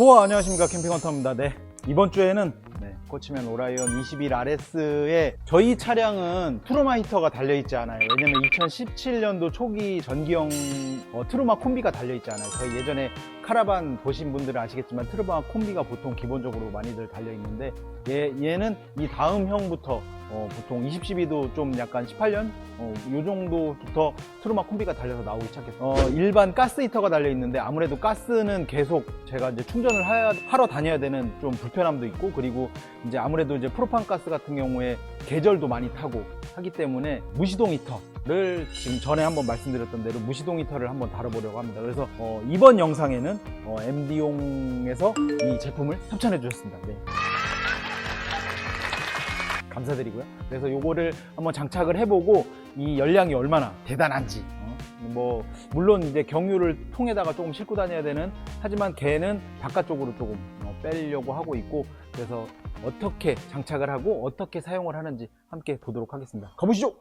도어 안녕하십니까 캠핑헌터입니다. 네 이번 주에는 네, 코치맨 오라이언 21RS에 저희 차량은 트루마 히터가 달려있지 않아요. 왜냐면 2017년도 초기 전기형 어, 트루마 콤비가 달려있지 않아요. 저희 예전에 카라반 보신 분들은 아시겠지만 트루마 콤비가 보통 기본적으로 많이들 달려있는데 얘, 얘는 이 다음 형부터 어, 보통 20, 12도 좀 약간 18년 어, 요 정도부터 트루마 콤비가 달려서 나오기 시작했어요. 어, 일반 가스 히터가 달려 있는데 아무래도 가스는 계속 제가 이제 충전을 하, 하러 다녀야 되는 좀 불편함도 있고 그리고 이제 아무래도 이제 프로판 가스 같은 경우에 계절도 많이 타고 하기 때문에 무시동 히터를 지금 전에 한번 말씀드렸던 대로 무시동 히터를 한번 다뤄보려고 합니다. 그래서 어, 이번 영상에는 어, MD용에서 이 제품을 협찬해 주셨습니다. 네. 감사드리고요. 그래서 요거를 한번 장착을 해보고 이 열량이 얼마나 대단한지. 어? 뭐 물론 이제 경유를 통에다가 조금 싣고 다녀야 되는 하지만 걔는 바깥쪽으로 조금 어, 빼려고 하고 있고 그래서 어떻게 장착을 하고 어떻게 사용을 하는지 함께 보도록 하겠습니다. 가보시죠.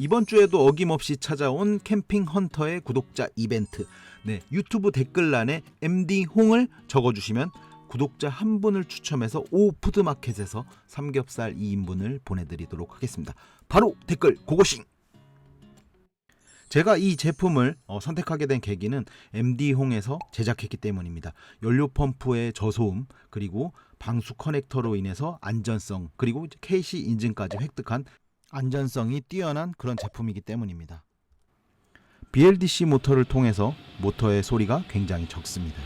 이번 주에도 어김없이 찾아온 캠핑 헌터의 구독자 이벤트. 네, 유튜브 댓글란에 MD 홍을 적어주시면 구독자 한 분을 추첨해서 오 푸드마켓에서 삼겹살 2인분을 보내드리도록 하겠습니다. 바로 댓글 고고싱! 제가 이 제품을 어, 선택하게 된 계기는 MD 홍에서 제작했기 때문입니다. 연료 펌프의 저소음 그리고 방수 커넥터로 인해서 안전성 그리고 KC 인증까지 획득한 안전성이 뛰어난 그런 제품이기 때문입니다. BLDC 모터를 통해서 모터의 소리가 굉장히 적습니다.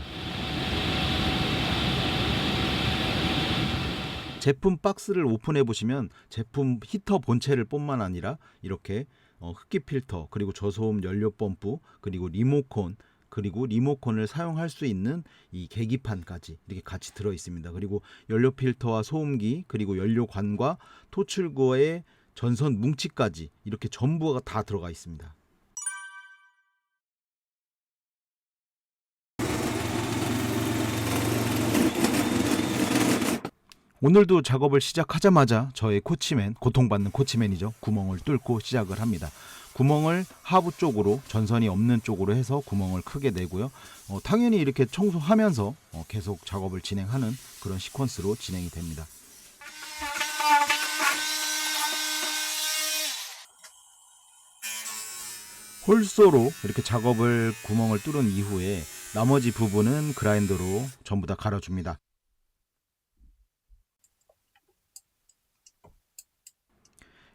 제품 박스를 오픈해 보시면 제품 히터 본체를 뿐만 아니라 이렇게 어, 흡기 필터 그리고 저소음 연료 펌프 그리고 리모콘 그리고 리모콘을 사용할 수 있는 이 계기판까지 이렇게 같이 들어 있습니다. 그리고 연료 필터와 소음기 그리고 연료관과 토출구의 전선 뭉치까지 이렇게 전부가 다 들어가 있습니다. 오늘도 작업을 시작하자마자 저의 코치맨, 고통받는 코치맨이죠. 구멍을 뚫고 시작을 합니다. 구멍을 하부 쪽으로 전선이 없는 쪽으로 해서 구멍을 크게 내고요. 어, 당연히 이렇게 청소하면서 어, 계속 작업을 진행하는 그런 시퀀스로 진행이 됩니다. 홀소로 이렇게 작업을 구멍을 뚫은 이후에 나머지 부분은 그라인더로 전부 다 갈아줍니다.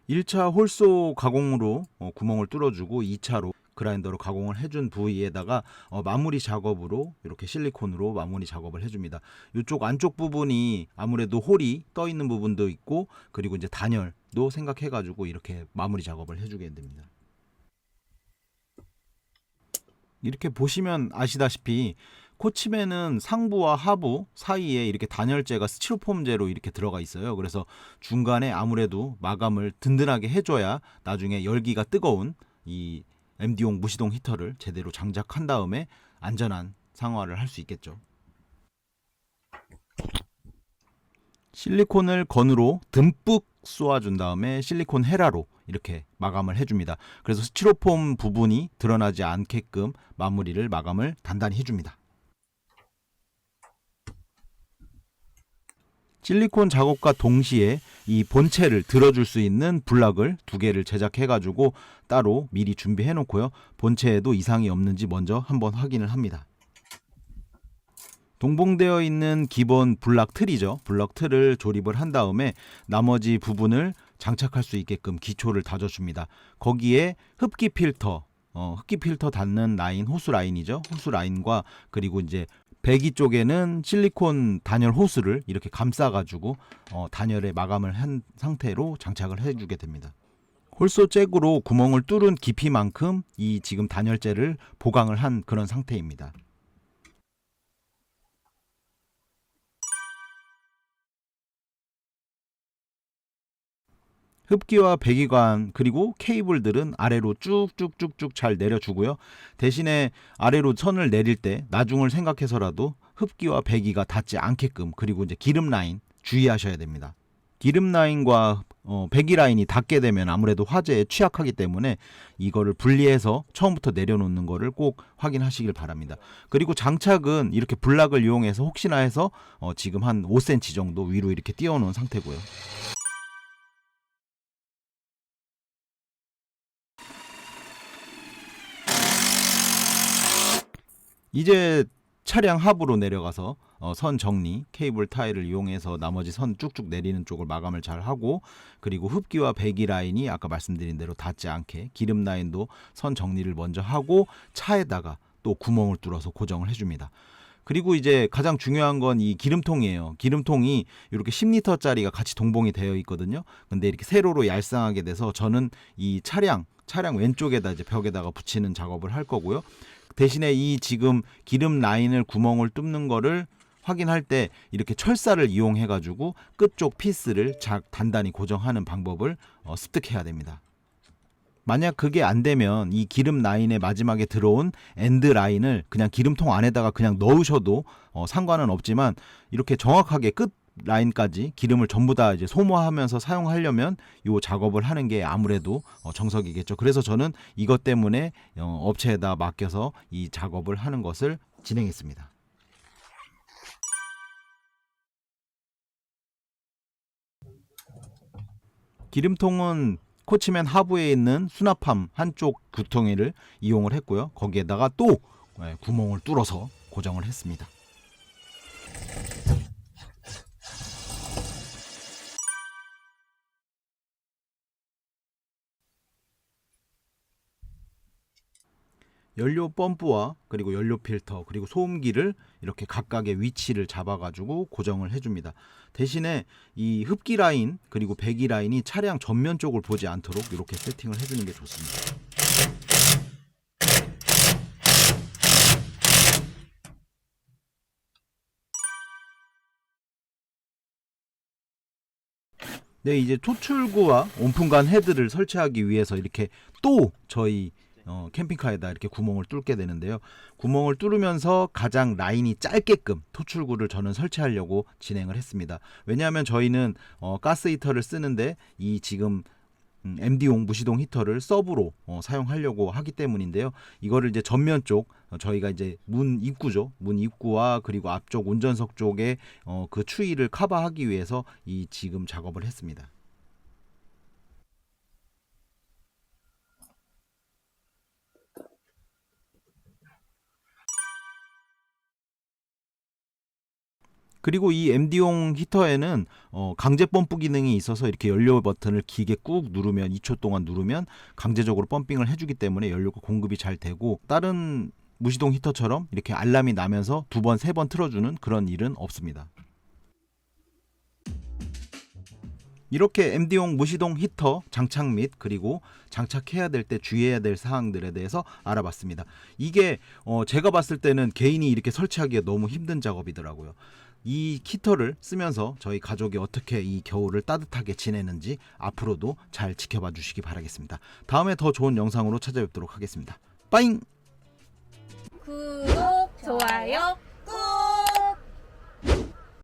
일차 홀소 가공으로 어, 구멍을 뚫어주고 2차로 그라인더로 가공을 해준 부위에다가 어, 마무리 작업으로 이렇게 실리콘으로 마무리 작업을 해줍니다. 이쪽 안쪽 부분이 아무래도 홀이 떠 있는 부분도 있고 그리고 이제 단열도 생각해가지고 이렇게 마무리 작업을 해주게 됩니다. 이렇게 보시면 아시다시피 코치맨은 상부와 하부 사이에 이렇게 단열재가 스티로폼재로 이렇게 들어가 있어요. 그래서 중간에 아무래도 마감을 든든하게 해줘야 나중에 열기가 뜨거운 이 MD용 무시동 히터를 제대로 장착한 다음에 안전한 상화를 할 수 있겠죠. 실리콘을 건으로 듬뿍 쏘아준 다음에 실리콘 헤라로 이렇게 마감을 해줍니다. 그래서 스티로폼 부분이 드러나지 않게끔 마무리를 마감을 단단히 해줍니다. 실리콘 작업과 동시에 이 본체를 들어줄 수 있는 블락을 두 개를 제작해 가지고 따로 미리 준비해 놓고요. 본체에도 이상이 없는지 먼저 한번 확인을 합니다. 동봉되어 있는 기본 블락 틀이죠. 블럭 틀을 조립을 한 다음에 나머지 부분을 장착할 수 있게끔 기초를 다져줍니다. 거기에 흡기 필터, 어, 흡기 필터 닿는 라인, 호수 라인이죠. 호수 라인과 그리고 이제 배기 쪽에는 실리콘 단열 호스를 이렇게 감싸가지고 어, 단열에 마감을 한 상태로 장착을 해주게 됩니다. 홀소 잭으로 구멍을 뚫은 깊이만큼 이 지금 단열재를 보강을 한 그런 상태입니다. 흡기와 배기관 그리고 케이블들은 아래로 쭉쭉쭉쭉 잘 내려주고요. 대신에 아래로 선을 내릴 때 나중을 생각해서라도 흡기와 배기가 닿지 않게끔 그리고 이제 기름 라인 주의하셔야 됩니다. 기름 라인과 어, 배기 라인이 닿게 되면 아무래도 화재에 취약하기 때문에 이거를 분리해서 처음부터 내려놓는 거를 꼭 확인하시길 바랍니다. 그리고 장착은 이렇게 블락을 이용해서 혹시나 해서 어, 지금 한 5cm 정도 위로 이렇게 띄워놓은 상태고요. 이제 차량 하부로 내려가서 어, 선 정리, 케이블 타일을 이용해서 나머지 선 쭉쭉 내리는 쪽을 마감을 잘 하고 그리고 흡기와 배기 라인이 아까 말씀드린 대로 닿지 않게 기름 라인도 선 정리를 먼저 하고 차에다가 또 구멍을 뚫어서 고정을 해줍니다. 그리고 이제 가장 중요한 건 이 기름통이에요. 기름통이 이렇게 10리터짜리가 같이 동봉이 되어 있거든요. 근데 이렇게 세로로 얄쌍하게 돼서 저는 이 차량 차량 왼쪽에다 이제 벽에다가 붙이는 작업을 할 거고요. 대신에 이 지금 기름 라인을 구멍을 뚫는 거를 확인할 때 이렇게 철사를 이용해 가지고 끝쪽 피스를 작 단단히 고정하는 방법을 어, 습득해야 됩니다. 만약 그게 안 되면 이 기름 라인의 마지막에 들어온 엔드 라인을 그냥 기름통 안에다가 그냥 넣으셔도 어, 상관은 없지만 이렇게 정확하게 끝 라인까지 기름을 전부 다 이제 소모하면서 사용하려면 요 작업을 하는 게 아무래도 어, 정석이겠죠. 그래서 저는 이것 때문에 어, 업체에다 맡겨서 이 작업을 하는 것을 진행했습니다. 기름통은 코치맨 하부에 있는 수납함 한쪽 구통이를 이용을 했고요. 거기에다가 또 예, 구멍을 뚫어서 고정을 했습니다. 연료 펌프와 그리고 연료 필터 그리고 소음기를 이렇게 각각의 위치를 잡아가지고 고정을 해줍니다. 대신에 이 흡기 라인 그리고 배기 라인이 차량 전면 쪽을 보지 않도록 이렇게 세팅을 해주는 게 좋습니다. 네, 이제 토출구와 온풍간 헤드를 설치하기 위해서 이렇게 또 저희 어, 캠핑카에다 이렇게 구멍을 뚫게 되는데요. 구멍을 뚫으면서 가장 라인이 짧게끔 토출구를 저는 설치하려고 진행을 했습니다. 왜냐하면 저희는 어, 가스 히터를 쓰는데 이 지금 음, MD용 무시동 히터를 서브로 어, 사용하려고 하기 때문인데요. 이거를 이제 전면 쪽 어, 저희가 이제 문 입구죠. 문 입구와 그리고 앞쪽 운전석 쪽에 어, 그 추위를 커버하기 위해서 이 지금 작업을 했습니다. 그리고 이 MD용 히터에는 어, 강제 펌프 기능이 있어서 이렇게 연료 버튼을 길게 꾹 누르면 2초 동안 누르면 강제적으로 펌핑을 해주기 때문에 연료가 공급이 잘 되고 다른 무시동 히터처럼 이렇게 알람이 나면서 두 번, 세 번 틀어주는 그런 일은 없습니다. 이렇게 MD용 무시동 히터 장착 및 그리고 장착해야 될 때 주의해야 될 사항들에 대해서 알아봤습니다. 이게 어 제가 봤을 때는 개인이 이렇게 설치하기가 너무 힘든 작업이더라고요. 이 히터를 쓰면서 저희 가족이 어떻게 이 겨울을 따뜻하게 지내는지 앞으로도 잘 지켜봐 주시기 바라겠습니다. 다음에 더 좋은 영상으로 찾아뵙도록 하겠습니다. 빠잉! 구독, 좋아요